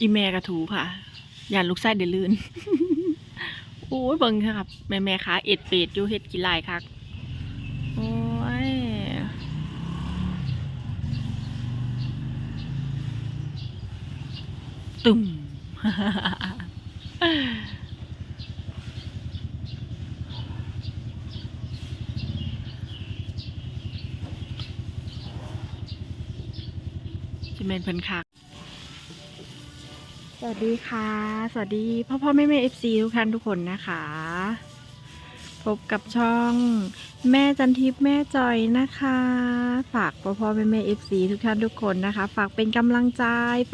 อีแม่กระถูค่ะอย่าลูกไส้เดือลื่นโอ้ยเบิ่งเถอะครับ แม่แม่ขาเอ็ดเป็ดอยู่เฮ็ดกี่ลายคักโอ้ยตุ่มจะเป็นเพิ่นคั สวัสดีค่ะ สวัสดีพ่อพ่อแม่แม่เอฟซีทุกท่านทุกคนนะคะ พบกับช่องแม่จันทิพย์แม่จอยนะคะ ฝากพ่อพ่อแม่แม่เอฟซีทุกท่านทุกคนนะคะ ฝากเป็นกำลังใจ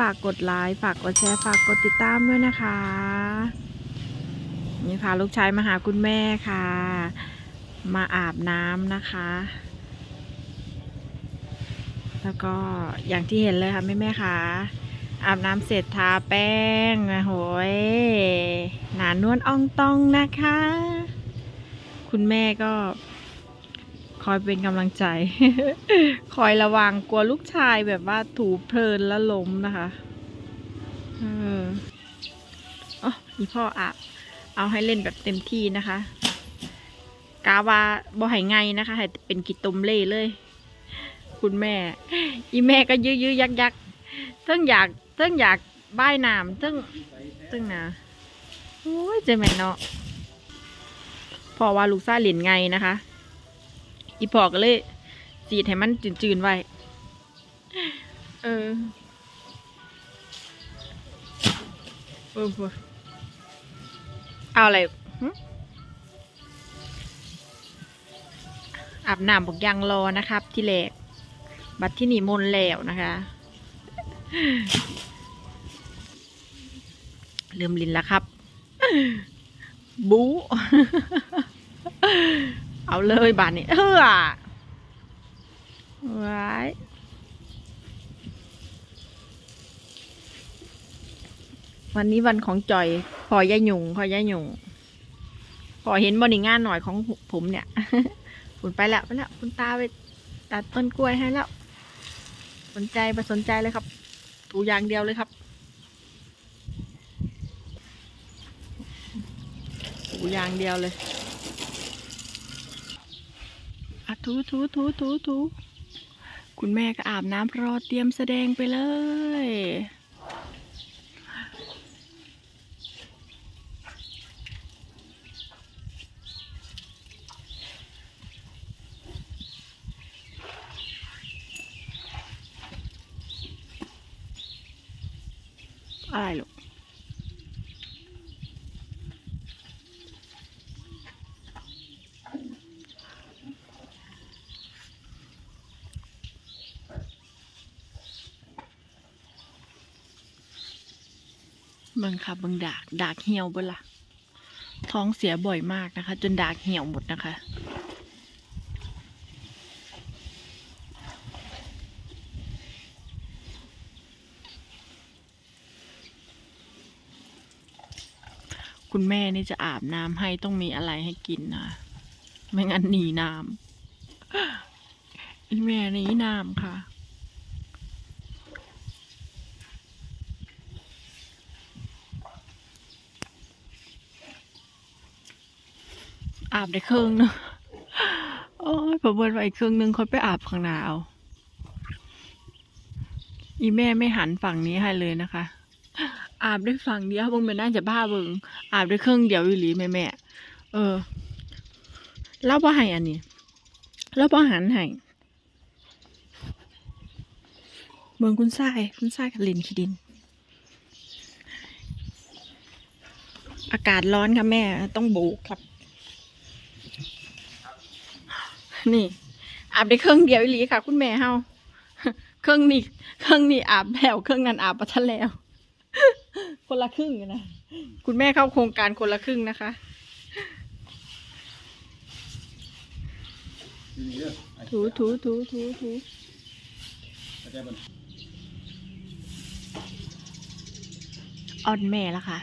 ฝากกดไลค์ฝากกดแชร์ฝากกดติดตามด้วยนะคะ นี่ค่ะลูกชายมาหาคุณแม่ค่ะ มาอาบน้ำนะคะ แล้วก็อย่างที่เห็นเลยค่ะแม่แม่ค่ะ อาบน้ำเสร็จทาแป้งนะโหยหนานวลอ่องตองนะคะ คุณแม่ก็คอยเป็นกำลังใจ คอยระวังกลัวลูกชายแบบว่าถูเพลินแล้วล้มนะคะเอออ๋ออีพ่ออาบเอาให้เล่นแบบเต็มที่นะคะ กาวาบ่ให้ไงนะคะให้เป็นกิตมเล่เลย คุณแม่ อีแม่ก็ยื้อยื้อยักยักเทั้งอยาก เทั้งอยากบ้ายน้ำเทั้งเทั้งนะโอ้ยเจแม่นเนาะพอว่าลูกซ่าเหรียญไงนะคะ อีพอก็เลยจีดให้มันจืนๆไว้ เออเออเอาอะไรอาบน้ำบอกยังรอนะครับ ที่แรกบัตรที่หนีมนแล้วนะคะ เริ่มลินแล้วครับ บูเอาเลยบาทนี้ เออไว้วันนี้วันของจอย พอยายหยุงพอยายหยุงพอเห็นบริงานหน่อยของผมเนี่ยคุณไปแล้วไปแล้วคุณตาไปตัดต้นกล้วยให้แล้ว สนใจไปสนใจเลยครับถูอย่างเดียวเลยครับ อย่างเดียวเลยอะถูถูถูถูถูคุณแม่ก็อาบน้ำรอเตรียมแสดงไปเลย อะไรลูก เบิ่งค่ะเบิ่งดาก ดากเหี่ยวเบิ่ล่ะท้องเสียบ่อยมากนะคะ จนดากเหี่ยวหมดนะคะ คุณแม่นี่จะอาบน้ำให้ต้องมีอะไรให้กินนะ ไม่งั้นหนีน้ำอีแม่หนีน้ำค่ะ อาบได้ครึ่งนึงโอ้ยผมเบิร์นไปครึ่งนึงค่อยไปอาบข้างหนาวอีแม่ไม่หันฝั่งนี้ให้เลยนะคะ อาบได้ฝั่งเดียวบิ่งเป็นน่าจะบ้าเบิงอาบได้ครึ่งเดียวอยู่หลีแม่แม่เออเล่าบ่ให้อันนี้เล่าบ่หันให้เบิ่งคุณทรายคุณทรายกับลินขี้ดิน อากาศร้อนค่ะแม่ต้องโบกครับ นี่ อาบได้เครึ่องเดียวอีหลีค่ะ คุณแม่เฮาเครื่องนี้เครื่องนี้อาบแล้วเครื่องนั้นอาบปะทันแล้ว คนละครึ่งนะคุณแม่เข้าโครงการคนละครึ่งนะคะถูถูถูถูถูอ่อนแม่ละค่ะ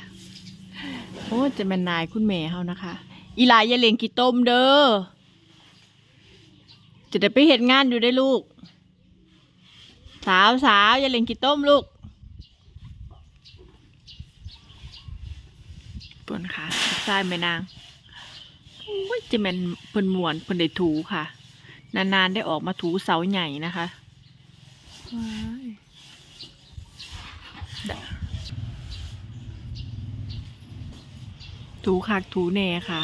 โอ้จะเป็นนายคุณแม่เขานะคะ อีลายอย่าเลงกี่ต้มเด้อ จะได้ไปเห็นงานอยู่ได้ลูก สาวสาวอย่าเล่นกี่ต้มลูกปนค่ะทรายแม่นางอุ้ยจะเป็นเพิ่นมวนเพิ่นได้ถูค่ะ นานๆได้ออกมาถูเสาใหญ่นะคะถูคักถูแน่ค่ะ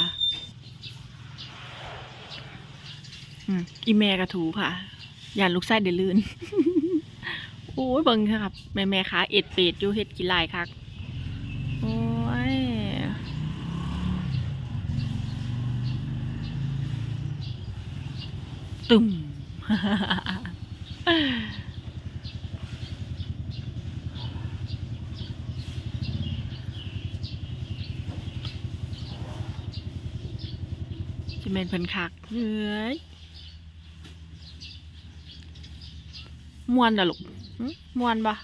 อีแม่ก็ถูค่ะอย่าลูกไส้เดือดลื่น โอ้ยเบิ่งค่ะครับ แม่แม่ๆคะเอ็ดเป็ดอยู่เฮ็ดกี่ลายคักโอ้ยตุ่มจะเป็นเพิ่นคักเฮ้ย มวนเหรอลูกมวนปะ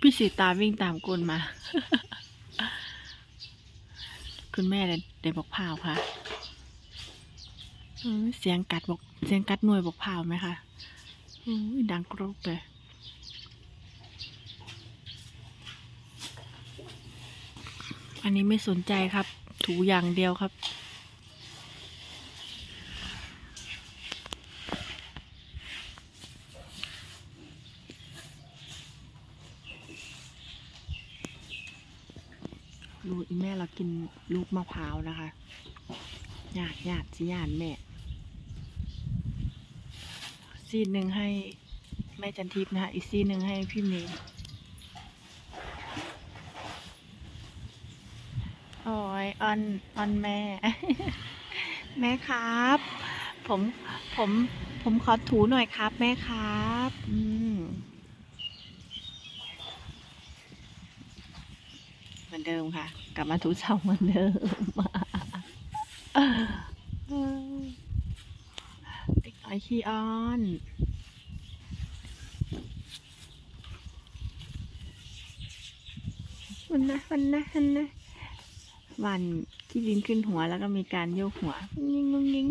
พี่สีตาวิ่งตามกุลมา คุณแม่ได้ได้บอกพาวค่ะ เสียงกัดบอก เสียงกัดหน่วยบอกพาวไหมคะดังกรอบเลย อั นนี้ไม่สนใจครับ ถูอย่างเดียวครับลูกอีแม่เรากินลูกมะพร้าวนะคะหยาดหยาดสิหยาดแม่ ซีดหนึ่งให้แม่จันทิพย์นะคะอีกซีดหนึ่งให้พี่เมย์ อ้ยออนออนแม่ แม่ครับ ผมผมผมขอถูหน่อยครับ แม่ครับ อืมเหมือนเดิมค่ะ กลับมาถูเช้าเหมือนเดิมเด็กน้อยขี้อ้อนมันนะมันนะมันนะ วันขี้ลิ้นขึ้นหัวแล้วก็มีการโยกหัวงิ้งงิ้ง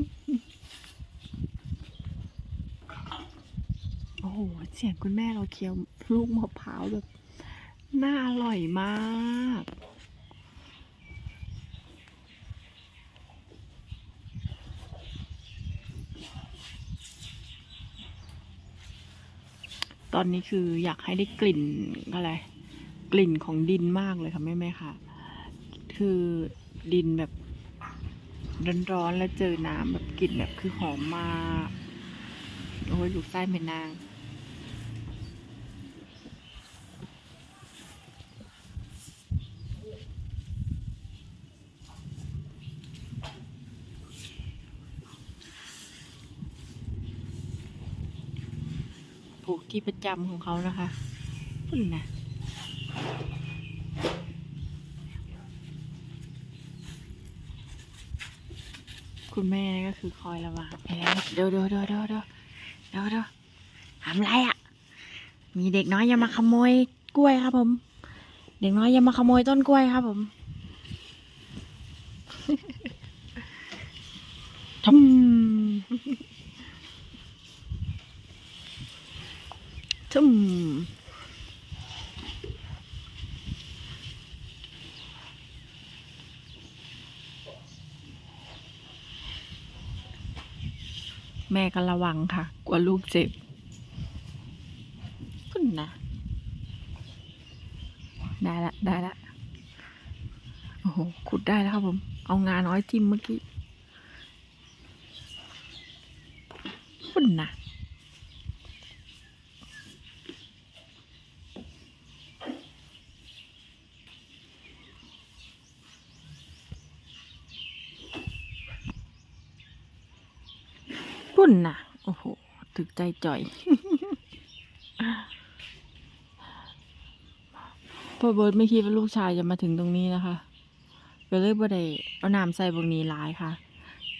โอ้โหเสียงคุณแม่เราเคี้ยวลูกมะพร้าวแบบน่าอร่อยมากตอนนี้คืออยากให้ได้กลิ่นอะไร กลิ่นของดินมากเลยค่ะแม่แม่ๆค่ะ คือดินแบบร้อนๆแล้วเจอน้ำแบบกลิ่นแบบคือหอมมากโอ้ยลูกไส้เป็นนางผูกที่ประจำของเขานะคะพุ่นนะ คุณแม่ก็คือคอยระวังเอ๊ะเดี๋ยวเดี๋ยวเดี๋ยวเดี๋ยวเดี๋ยวเดี๋ยวเดี๋ยวทำไรอะ มีเด็กน้อยอย่ามาขโมยกล้วยครับผม เด็กน้อยอย่ามาขโมยต้นกล้วยครับผมทำทุ่ม ก็ระวังค่ะ กลัวลูกเจ็บคุณนะ ได้ละ ได้ละ โอ้โห ขุดได้แล้วครับผม เอางาน้อยจิ้มเมื่อกี้คุณนะ พุ่ นน่ะ โอ้โหถึกใจจ่อยพ่อเบิร์ดไม่คิดว่าลูกชายจะมาถึงตรงนี้นะคะก็เลยบ่ได้เอาน้ำใส่บงนี้ลายค่ะ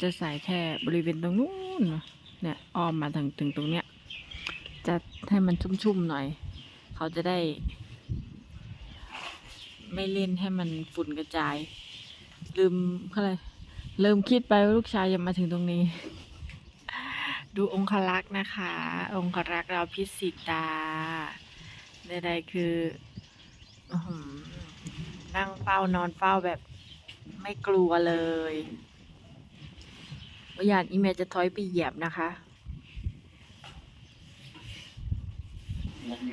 จะใส่แค่บริเวณตรงนู้นเนี่ยอ้อมมาถึงถึงตรงเนี้ย จะให้มันชุ่มๆหน่อย เขาจะได้ ไม่เล่นให้มันฝุ่นกระจาย ลืมเขาเลยเริ่มคิดไปว่าลูกชายจะมาถึงตรงนี้ ดูองคลักษ์นะคะ องคลักษ์เราพิสิตาใดๆคือนั่งเฝ้านอนเฝ้าแบบไม่กลัวเลยว่าอยากอีเมจะถอยไปเหยียบนะคะ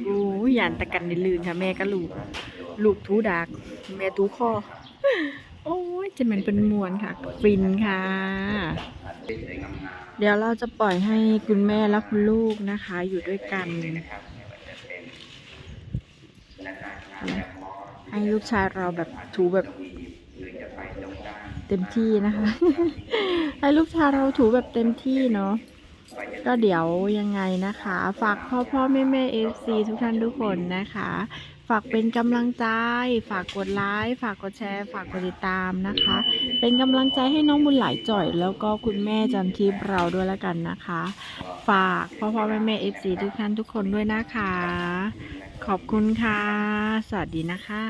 โอ้ยานตะกันในลื่นค่ะ แม่ก็ลูก ลูกทูดัก แม่ทูคอ โอ้ยจะเหมันเป็นมวนค่ะ ฟินค่ะ เดี๋ยวเราจะปล่อยให้คุณแม่และคุณลูกนะคะ อยู่ด้วยกัน ให้ลูกชายเราแบบถูแบบเต็มที่นะคะ ให้ลูกชายเราถูแบบเต็มที่เนาะ ก็เดี๋ยวยังไงนะคะ ฝากพ่อพ่อแม่แม่เอฟซีทุกท่านทุกคนนะคะ ฝากเป็นกำลังใจ ฝากกดไลค์ฝากกดแชร์ ฝากกดติดตามนะคะ เป็นกำลังใจให้น้องบุญหลายจ่อย แล้วก็คุณแม่จันทิพย์เราด้วยแล้วกันนะคะ ฝากพ่อพ่อแม่แม่เอฟซีทุกท่านทุกคนด้วยนะคะ ขอบคุณค่ะ สวัสดีนะคะ